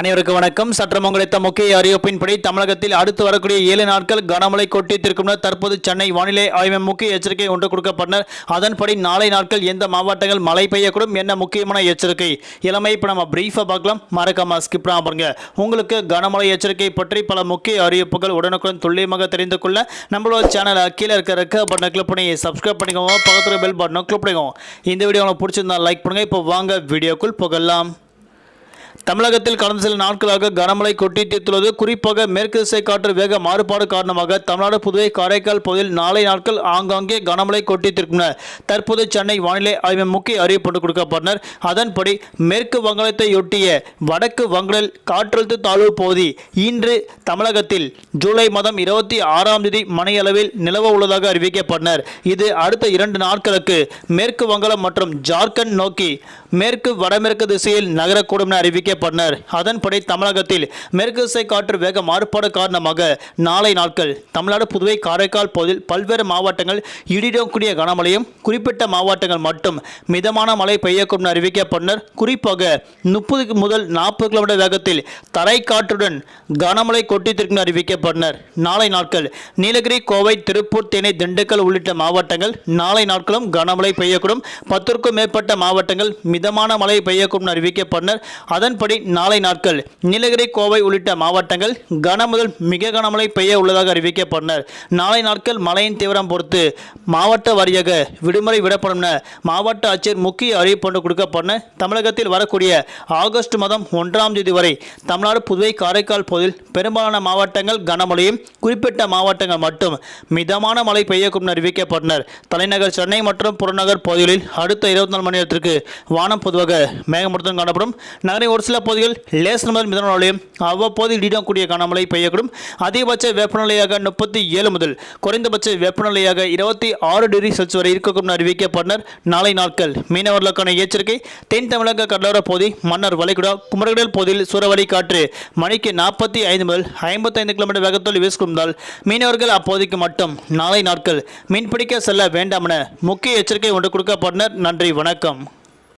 அனைவருக்கும் வணக்கம். சற்றம் முக்கிய அறிவிப்பின்படி தமிழகத்தில் அடுத்து வரக்கூடிய ஏழு நாட்கள் கனமழை கொட்டித்திருக்கும் தற்போது சென்னை வானிலை ஆய்வு முக்கிய எச்சரிக்கை ஒன்று கொடுக்கப்பட்டனர். அதன்படி நாளை நாட்கள் எந்த மாவட்டங்கள் மழை பெய்யக்கூடும் என்ன முக்கியமான எச்சரிக்கை? இளமை இப்போ நம்ம பிரீஃபாக பார்க்கலாம். மறக்காம ஸ்கிப் பாருங்க. உங்களுக்கு கனமழை எச்சரிக்கை பற்றி பல முக்கிய அறிவிப்புகள் உடனுக்குடன் துல்லியமாக தெரிந்து கொள்ள நம்மளோட சேனலை கீழே இருக்க ரெக்க பட்டனை கிளிக் பண்ணி சப்ஸ்கிரைப் பண்ணிக்கோங்க. பக்கத்தில் பெல் பட்டனை கிளிக் பண்ணிக்கோங்க. இந்த வீடியோ உங்களுக்கு பிடிச்சிருந்தா லைக் பண்ணுங்க. இப்போ வாங்க வீடியோக்குள் புகழலாம் தமிழகத்தில் கடந்த சில நாட்களாக கனமழை கொட்டி தீர்த்துள்ளது குறிப்பாக மேற்கு திசை காற்று வேக மாறுபாடு காரணமாக தமிழ்நாடு புதுவை காரைக்கால் பகுதியில் நாளை நாட்கள் ஆங்காங்கே கனமழை கொட்டி தீர்க்கின்றன தற்போது சென்னை வானிலை ஆய்வு முக்கிய அறிவிப்பு கொடுக்கப்பட்டனர் அதன்படி மேற்கு வங்காளத்தையொட்டிய வடக்கு வங்கடல் காற்றழுத்த தாழ்வு பகுதி இன்று தமிழகத்தில் ஜூலை மாதம் இருபத்தி ஆறாம் தேதி மணியளவில் நிலவ உள்ளதாக அறிவிக்கப்பட்டனர் இது அடுத்த இரண்டு நாட்களுக்கு மேற்கு வங்காளம் மற்றும் ஜார்க்கண்ட் நோக்கி மேற்கு வடமேற்கு திசையில் நகரக்கூடும் என அறிவிக்கப்பட்டனர் அதன்படி தமிழகத்தில் மேற்கு திசை காற்று வேக மாறுபாடு காரணமாக நாளை நாட்கள் தமிழ்நாடு புதுவை காரைக்கால் பகுதியில் பல்வேறு மாவட்டங்கள் இடிடக்கூடிய கனமழையும் குறிப்பிட்ட மாவட்டங்கள் மட்டும் மிதமான மழை பெய்யக்கூடும் என அறிவிக்கப்பட்டனர் குறிப்பாக முப்பது முதல் நாற்பது கிலோமீட்டர் வேகத்தில் தரை காற்றுடன் கனமழை கொட்டித்திருக்கும் அறிவிக்கப்பட்டனர் நாளை நாட்கள் நீலகிரி கோவை திருப்பூர் தேனி திண்டுக்கல் உள்ளிட்ட மாவட்டங்கள் நாளை நாட்களும் கனமழை பெய்யக்கூடும். பத்திற்கும் மேற்பட்ட மாவட்டங்கள் மிதமான மழை பெய்யக்கூடும் அறிவிக்கப்பட்டனர் அதன் அதன்படி நாளை நாட்கள் நீலகிரி கோவை உள்ளிட்ட மாவட்டங்கள் கன முதல் மிக கனமழை பெய்ய உள்ளதாக அறிவிக்கப்பட்டனர். நாளை நாட்கள் மழையின் தீவிரம் பொறுத்து மாவட்ட வாரியாக விடுமுறை விடப்படும் என மாவட்ட ஆட்சியர் முக்கிய அறிவிப்பு ஒன்று கொடுக்கப்பட்ட தமிழகத்தில் வரக்கூடிய ஆகஸ்ட் மாதம் ஒன்றாம் தேதி வரை தமிழ்நாடு புதுவை காரைக்கால் பகுதியில் பெரும்பாலான மாவட்டங்கள் கனமழையும் குறிப்பிட்ட மாவட்டங்கள் மட்டும் மிதமான மழை பெய்யக்கூடும் என அறிவிக்கப்பட்டனர். தலைநகர் சென்னை மற்றும் புறநகர் பகுதிகளில் அடுத்த இருபத்தி நாலு மணி நேரத்திற்கு வானம் பொதுவாக மேகமூட்டத்துடன் காணப்படும். நகரின் ஒரு சில பகுதிகள் லேசர் முதல் மிதமான அவ்வப்போது அவ்வப்போது இடிடக்கூடிய கனமழை பெய்யக்கூடும். அதிகபட்ச வெப்பநிலையாக முப்பத்தி ஏழு முதல் குறைந்தபட்ச வெப்பநிலையாக இருபத்தி ஆறு டிகிரி செல்சியஸ் வரை இருக்கக்கூடும் அறிவிக்கப்பட்டனர். நாளை நாட்கள் மீனவர்களுக்கான எச்சரிக்கை. தென் தமிழக கடலோர பகுதி மன்னர் வளைகுடா குமரகடல் பகுதியில் சூறாவளி காற்று மணிக்கு நாற்பத்தி ஐந்து முதல் ஐம்பத்தைந்து கிலோமீட்டர் வேகத்தில் வீசுகின்றால் மீனவர்கள் அப்போதைக்கு மட்டும் நாளை நாட்கள் மீன்பிடிக்க செல்ல வேண்டாம் என முக்கிய எச்சரிக்கை ஒன்று கொடுக்கப்பட்டனர். நன்றி வணக்கம்.